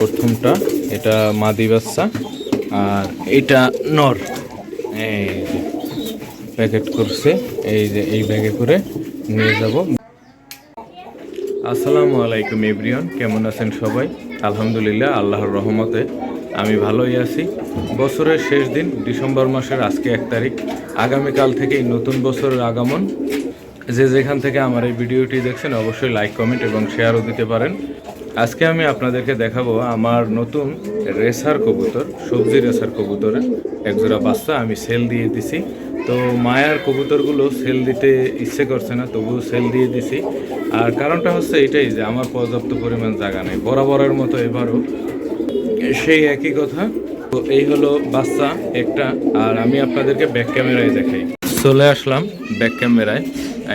প্রথমটা, এটা মাদি বাচ্চা আর এটা নর। এই প্যাকেট করছে, এই যে, এই ব্যাগে করে নিয়ে যাব। আসসালামু আলাইকুম এভরিওয়ান, কেমন আছেন সবাই? আলহামদুলিল্লাহ, আল্লাহর রহমতে আমি ভালোই আছি। বছরের শেষ দিন, ডিসেম্বর মাসের আজকে এক তারিখ। আগামীকাল থেকেই নতুন বছরের আগমন। যে যেখান থেকে আমার এই ভিডিওটি দেখছেন, অবশ্যই লাইক কমেন্ট এবং শেয়ারও দিতে পারেন। আজকে আমি আপনাদেরকে দেখাবো আমার নতুন রেসার কবুতর, সবজি রেসার কবুতরের। একজোড়া বাচ্চা আমি সেল দিয়ে দিছি। তো মায়ার কবুতরগুলো সেল দিতে ইচ্ছে করছে না, তবুও সেল দিয়ে দিছি। আর কারণটা হচ্ছে এটাই যে আমার পর্যাপ্ত পরিমাণ জায়গা নেই। বরাবরের মতো এবারও সেই একই কথা। তো এই হলো বাচ্চা একটা, আর আমি আপনাদেরকে ব্যাক ক্যামেরায় দেখাই। চলে আসলাম ব্যাক ক্যামেরায়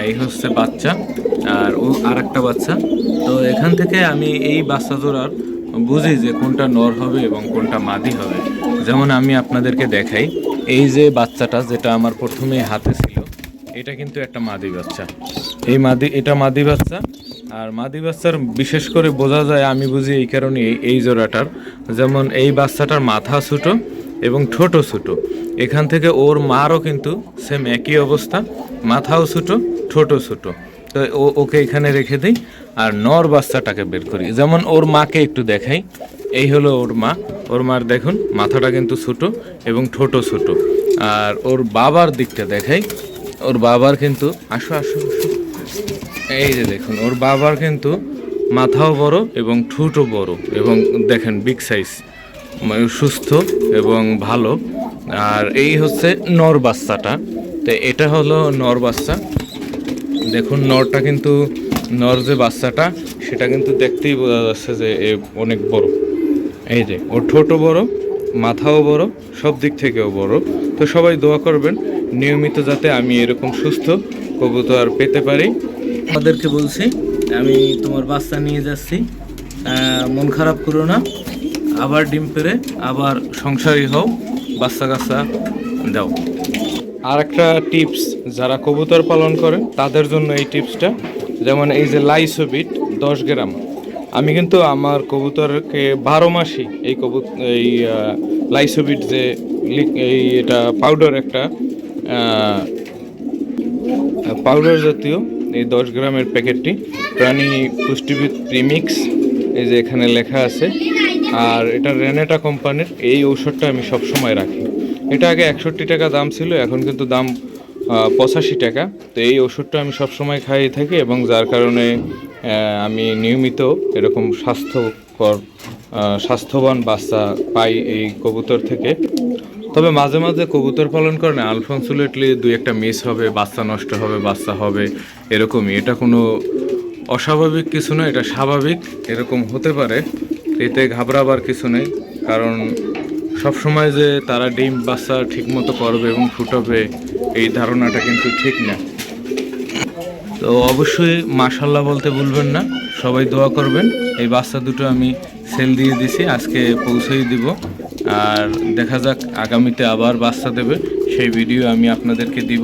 এই হচ্ছে বাচ্চা আর ও আর একটা বাচ্চা। তো এখান থেকে আমি এই বাচ্চা জোড়ার বুঝি যে কোনটা নর হবে এবং কোনটা মাদি হবে। যেমন আমি আপনাদেরকে দেখাই, এই যে বাচ্চাটা যেটা আমার প্রথমে হাতে ছিল, এটা কিন্তু একটা মাদি বাচ্চা। এই মাদি, এটা মাদি বাচ্চা আর মাদি বাচ্চার বিশেষ করে বোঝা যায়, আমি বুঝি এই কারণে এই- জোড়াটার। যেমন এই বাচ্চাটার মাথা ছোটো এবং ঠোঁট ছোটো। এখান থেকে ওর মারও কিন্তু সেম একই অবস্থা, মাথাও ছোটো ঠোঁটও ছোটো। তো ওকে এখানে রেখে দিই আর নর বাচ্চাটাকে বের করি। যেমন ওর মাকে একটু দেখাই। এই হলো ওর মা। ওর মার দেখুন, মাথাটা কিন্তু ছোটো এবং ঠোঁটও ছোটো। আর ওর বাবার দিকটা দেখাই। ওর বাবার কিন্তু, আসো আসো আসো। এই যে দেখুন, ওর বাবার কিন্তু মাথাও বড় এবং ঠোঁটও বড় এবং দেখেন বিগ সাইজ মানে সুস্থ এবং ভালো। আর এই হচ্ছে নর বাচ্চাটা। তো এটা হলো নর বাচ্চা। দেখুন, নরটা কিন্তু, নর যে বাচ্চাটা, সেটা কিন্তু দেখতেই বোঝা যাচ্ছে যে এ অনেক বড়। এই যে ওর ঠোঁটও বড়, মাথাও বড়, সব দিক থেকেও বড়। তো সবাই দোয়া করবেন, নিয়মিত যাতে আমি এরকম সুস্থ কবুতর পেতে পারি। আমাদেরকে বলছি, আমি তোমার বাচ্চা নিয়ে যাচ্ছি। মন খারাপ করো না, আবার ডিম পেরে আবার সংসারী হও, বাচ্চা কাচ্চা দাও। আর একটা টিপস যারা কবুতর পালন করে তাদের জন্য এই টিপসটা। যেমন এই যে লাইসোবিট, দশ গ্রাম। আমি কিন্তু আমার কবুতরকে বারো মাসই এই কবুত এই লাইসোবিট যে এই এটা পাউডার একটা পাউডার জাতীয় এই দশ গ্রামের প্যাকেটটি, প্রাণী পুষ্টিবিদ প্রিমিক্স এই যে এখানে লেখা আছে। আর এটা রেনেটা কোম্পানির, এই ঔষধটা আমি সব সময় রাখি। এটা আগে একষট্টি টাকা দাম ছিল, এখন কিন্তু দাম পঁচাশি টাকা। তো এই ওষুধটা আমি সব সময় খাইয়ে থাকি এবং যার কারণে আমি নিয়মিত এরকম স্বাস্থ্যকর স্বাস্থ্যবান বাচ্চা পাই এই কবুতর থেকে। তবে মাঝে মাঝে কবুতর পালন করেন আনফর্চুনেটলি দুই একটা মিস হবে, বাচ্চা নষ্ট হবে, বাচ্চা হবে, এরকমই। এটা কোনো অস্বাভাবিক কিছু নয়, এটা স্বাভাবিক, এরকম হতে পারে। এতে ঘাবড়াবার কিছু নেই, কারণ সব সময় যে তারা ডিম বাচ্চা ঠিকমতো করবে এবং ফুটাবে, এই ধারণাটা কিন্তু ঠিক না। তো অবশ্যই মাশাল্লাহ বলতে ভুলবেন না, সবাই দোয়া করবেন। এই বাচ্চা দুটো আমি সেল দিয়ে দিছি, আজকে পৌঁছেই দিব। আর দেখা যাক আগামীতে আবার বাচ্চা দেবে, সেই ভিডিও আমি আপনাদেরকে দিব।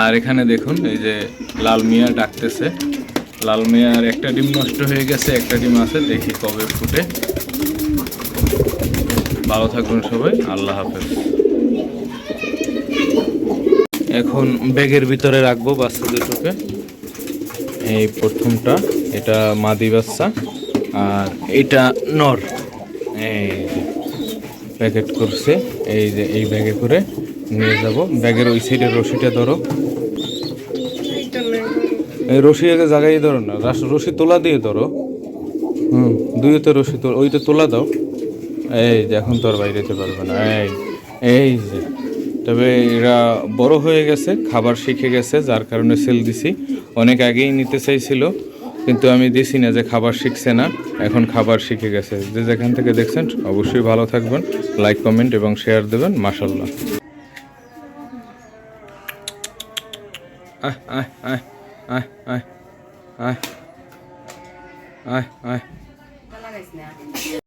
আর এখানে দেখুন, এই যে লাল মিয়া ডাকতেছে। লাল মিয়ার একটা ডিম নষ্ট হয়ে গেছে, একটা ডিম আছে, দেখি কবে ফুটে। ভালো থাকুন সবাই, আল্লাহ হাফেজ। এখন ব্যাগের ভিতরে রাখব বাচ্চা দুটোকে এই প্রথমটা, এটা মাদি বাচ্চা, আর এটা নর। এই প্যাকেট করছে, এই যে এই ব্যাগে করে নিয়ে যাব। ব্যাগের ওই সাইডের রশিটা ধরো। এই রশি আগে জায়গায় ধরো না রশি তোলা দিয়ে ধরো। হুম দুইতে রশি তো ওইটা তোলা দাও। এই যে, এখন তো আর যেতে পারবে না। এই এই যে, তবে এরা বড় হয়ে গেছে, খাবার শিখে গেছে, যার কারণে সেল দিছি। অনেক আগেই নিতে চাইছিল, কিন্তু আমি দিছি না যে খাবার শিখছে না, এখন খাবার শিখে গেছে। যে যেখান থেকে দেখছেন, অবশ্যই ভালো থাকবেন লাইক কমেন্ট এবং শেয়ার দেবেন মাসাল্লাহ আয় আয় আয় আয় আয় আয় আয় আয়